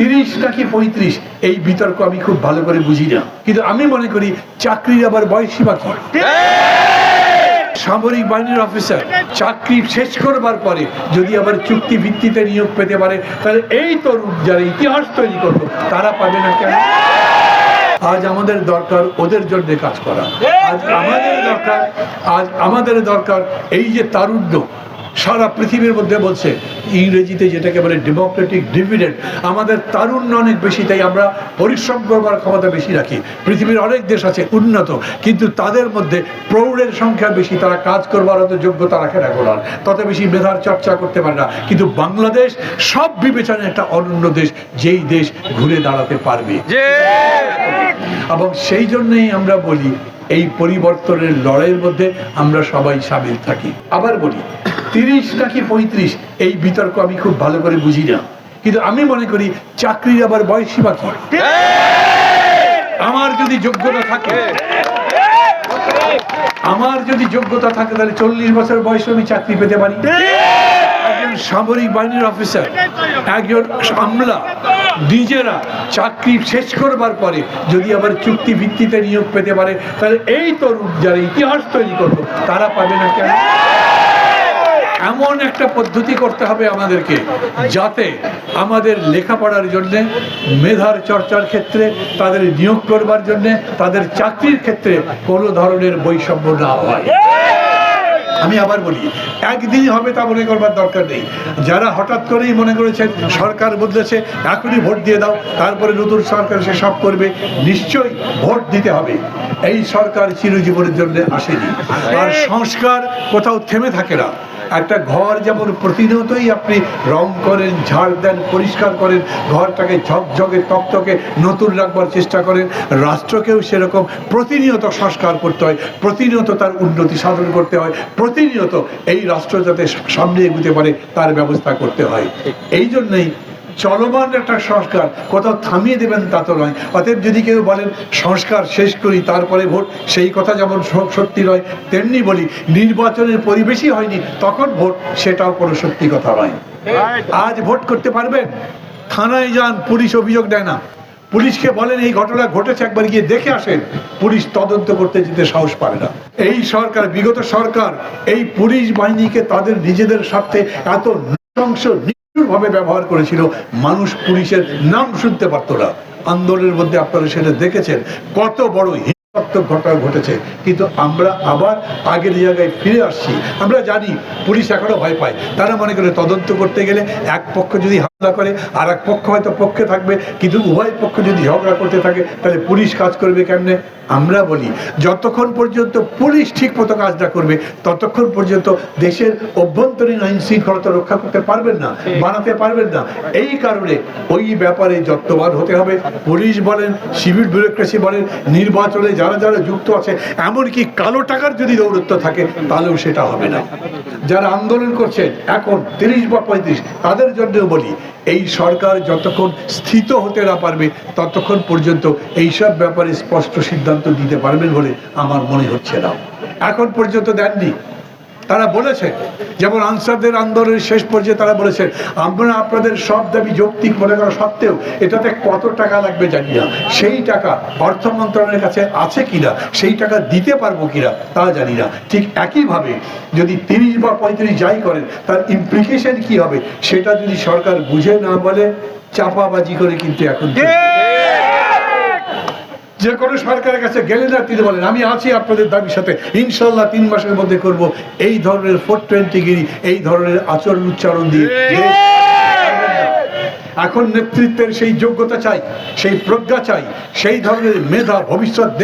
তিরিশ নাকি পঁয়ত্রিশ? এই বিতর্ক আমি খুব ভালো করে বুঝি না। কিন্তু আমি মনে করি চাকরির আবার বয়সী বাকি। সামরিক বাহিনীর অফিসার, চাকরি শেষ করবার পরে যদি আবার চুক্তি ভিত্তিতে নিয়োগ পেতে পারে, তাহলে এই তরুণ যারা ইতিহাস তৈরি করল, তারা পাবে না কেন? আজ আমাদের দরকার ওদের জন্য কাজ করা। আজ আমাদের দরকার, আজ আমাদের দরকার এই যে তারুণ্য সারা পৃথিবীর মধ্যে বলছে ইংরেজিতে যেটাকে বলে ডেমোক্রেটিক ডিভিডেন্ড আমাদের তারুণ্য অনেক বেশি তাই আমরা পরিশ্রম করবার ক্ষমতা বেশি রাখি। পৃথিবীর অনেক দেশ আছে উন্নত কিন্তু তাদের মধ্যে প্রৌঢ়ের সংখ্যা বেশি তারা কাজ করবার অত যোগ্যতা রাখে না গোলার তত বেশি মেধার চর্চা করতে পারে না। কিন্তু বাংলাদেশ সব বিবেচনায় একটা অনন্য দেশ যেই দেশ ঘুরে দাঁড়াতে পারবে। এবং সেই জন্যই আমরা বলি এই পরিবর্তনের লড়াইয়ের মধ্যে আমরা সবাই সামিল থাকি। আবার বলি তিরিশ নাকি পঁয়ত্রিশ? এই বিতর্ক আমি খুব ভালো করে বুঝি না। কিন্তু আমি মনে করি চাকরির আবার বয়সী বাকি। আমার যদি যোগ্যতা থাকে, আমার যদি যোগ্যতা থাকে, তাহলে চল্লিশ বছর বয়সে আমি চাকরি পেতে পারি। একজন সামরিক বাহিনীর অফিসার, একজন আমলা, নিজেরা চাকরি শেষ করবার পরে যদি আবার চুক্তি ভিত্তিতে নিয়োগ পেতে পারে, তাহলে এই তরুণ যারা ইতিহাস তৈরি করল, তারা পাবে না কেন? এমন একটা পদ্ধতি করতে হবে আমাদেরকে, যাতে আমাদের লেখাপড়ার জন্য, মেধার চর্চার ক্ষেত্রে, তাদের নিয়োগ করবার জন্য, তাদের চাকরির ক্ষেত্রে কোনো ধরনের বৈষম্য না হয়। আমি আবার বলি, একদিনই হবে তা মনে করবার দরকার নেই। যারা হঠাৎ করেই মনে করেছেন সরকার বদলেছে, এখনই ভোট দিয়ে দাও, তারপরে নতুন সরকার সে সব করবে, নিশ্চয়ই ভোট দিতে হবে। এই সরকার চিরজীবনের জন্য আসেনি। আর সংস্কার কোথাও থেমে থাকে না। একটা ঘর যেমন প্রতিনিয়তই আপনি রং করেন ঝাড় দেন পরিষ্কার করেন ঘরটাকে ঝকঝকে তকতকে নতুন রাখবার চেষ্টা করেন রাষ্ট্রকেও সেরকম প্রতিনিয়ত সংস্কার করতে হয় প্রতিনিয়ত তার উন্নতি সাধন করতে হয় প্রতিনিয়ত এই রাষ্ট্র যাতে সামনে এগুতে পারে তার ব্যবস্থা করতে হয়। এই জন্যই চলমান একটা সংস্কার, কোথাও থামিয়ে দেবেন তা তো নয়। অতএব যদি কেউ বলেন, সংস্কার শেষ করি, তারপরে ভোট, সেই কথা যেমন সত্যি নয়, তেমনি বলি, নির্বাচনের পরিবেশই হয়নি, তখন ভোট সেটাও কোনো সত্যি কথা নয়। আজ ভোট করতে পারবেন? থানায় যান, পুলিশ অভিযোগ দেয় না। পুলিশকে বলেন, এই ঘটনা ঘটেছে, একবার গিয়ে দেখে আসেন। পুলিশ তদন্ত করতে যেতে সাহস পারে না। এই সরকার, বিগত সরকার, এই পুলিশ বাহিনীকে তাদের নিজেদের স্বার্থে এত নৃশংস ভাবে ব্যবহার করেছিল। মানুষ পুলিশের নাম শুনতে পারতো না। আন্দোলনের মধ্যে আপনারা সেটা দেখেছেন। কত বড় ঘটনা ঘটেছে। কিন্তু আমরা আবার আগের জায়গায় ফিরে আসছি। আমরা জানি, পুলিশ এখনও ভয় পায়। তারা মনে করে তদন্ত করতে গেলে এক পক্ষ যদি হামলা করে আর এক পক্ষ হয়তো পক্ষে থাকবে। কিন্তু উভয় পক্ষ যদি ঝগড়া করতে থাকে, তাহলে পুলিশ কাজ করবে কেমনে? আমরা বলি, যতক্ষণ পর্যন্ত পুলিশ ঠিক মতো কাজটা করবে, ততক্ষণ পর্যন্ত দেশের অভ্যন্তরীণ আইন শৃঙ্খলতা রক্ষা করতে পারবেন না, বানাতে পারবেন না। এই কারণে ওই ব্যাপারে যত্নবান হতে হবে। পুলিশ বলেন, সিভিল ব্যুরোক্রেসি বলেন, নির্বাচনে যারা যারা যুক্ত আছে, এমনকি কালো টাকার যদি দৌরত্ব থাকে, তাহলেও সেটা হবে না। যারা আন্দোলন করছে, এখন তিরিশ বা পঁয়ত্রিশ, তাদের জন্যও বলি, এই সরকার যতক্ষণ স্থিত হতে না পারবে, ততক্ষণ পর্যন্ত এইসব ব্যাপারে স্পষ্ট সিদ্ধান্ত দিতে পারবেন বলে আমার মনে হচ্ছে না। এখন পর্যন্ত দেননি। তারা বলেছেন যেমন আনসারদের আন্দোলনের শেষ পর্যায়ে তারা বলেছেন আমরা আপনাদের সব দাবি যৌক্তিক মনে করা সত্ত্বেও এটাতে কত টাকা লাগবে জানি না। সেই টাকা অর্থ মন্ত্রণালয়ের কাছে আছে কিনা সেই টাকা দিতে পারব কিনা তা জানি না। ঠিক একইভাবে যদি তিরিশ বা পঁয়ত্রিশ যাই করেন, তার ইমপ্লিকেশন কি হবে, সেটা যদি সরকার বুঝে না বলে, চাপাবাজি করে কিন্তু এখন। যে কোনো সরকারের কাছে গেলে না তিনি বলেন আমি আছি আপনাদের দাবির সাথে। ইনশাল্লাহ তিন মাসের মধ্যে করব এই ধরনের ফোর টোয়েন্টি গিরি এই ধরনের আচরণ উচ্চারণ দিয়ে এখন নেতৃত্বের সেই যোগ্যতা চাই সেই প্রজ্ঞা চাই সেই ধরনের মেধা ভবিষ্যৎ